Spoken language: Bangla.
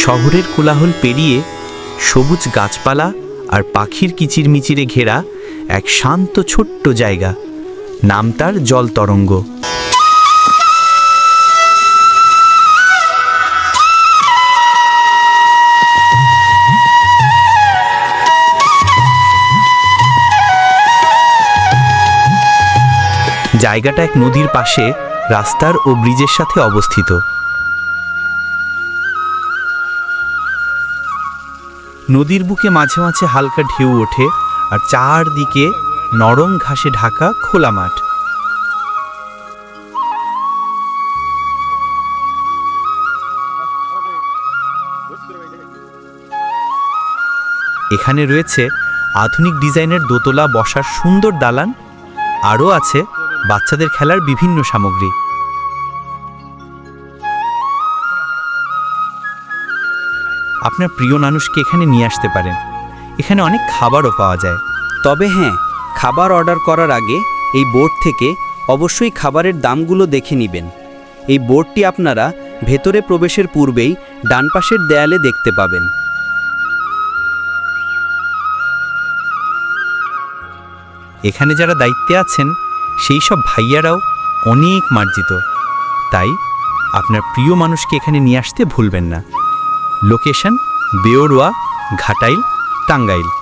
শহরের কোলাহল পেরিয়ে সবুজ গাছপালা আর পাখির কিচিরমিচিরে ঘেরা এক শান্ত ছোট্ট জায়গা। নাম তার জল তরঙ্গ। জায়গাটা এক নদীর পাশে রাস্তার ও ব্রিজের সাথে অবস্থিত। নদীর বুকে মাঝে মাঝে হালকা ঢেউ ওঠে আর চারদিকে নরম ঘাসে ঢাকা খোলা মাঠ। এখানে রয়েছে আধুনিক ডিজাইনের দোতলা বসার সুন্দর দালান। আরও আছে বাচ্চাদের খেলার বিভিন্ন সামগ্রী। আপনার প্রিয় মানুষকে এখানে নিয়ে আসতে পারেন। এখানে অনেক খাবারও পাওয়া যায়। তবে হ্যাঁ খাবার অর্ডার করার আগে এই বোর্ড থেকে অবশ্যই খাবারের দামগুলো দেখে নেবেন। এই বোর্ডটি আপনারা ভেতরে প্রবেশের পূর্বেই ডান পাশের দেয়ালে দেখতে পাবেন। এখানে যারা দায়িত্বে আছেন, সেই সব ভাইয়ারাও অনেক মার্জিত। তাই আপনার প্রিয় মানুষকে এখানে নিয়ে আসতে ভুলবেন না। লোকেশন বেওরোয়া ঘাটাইল টাঙ্গাইল।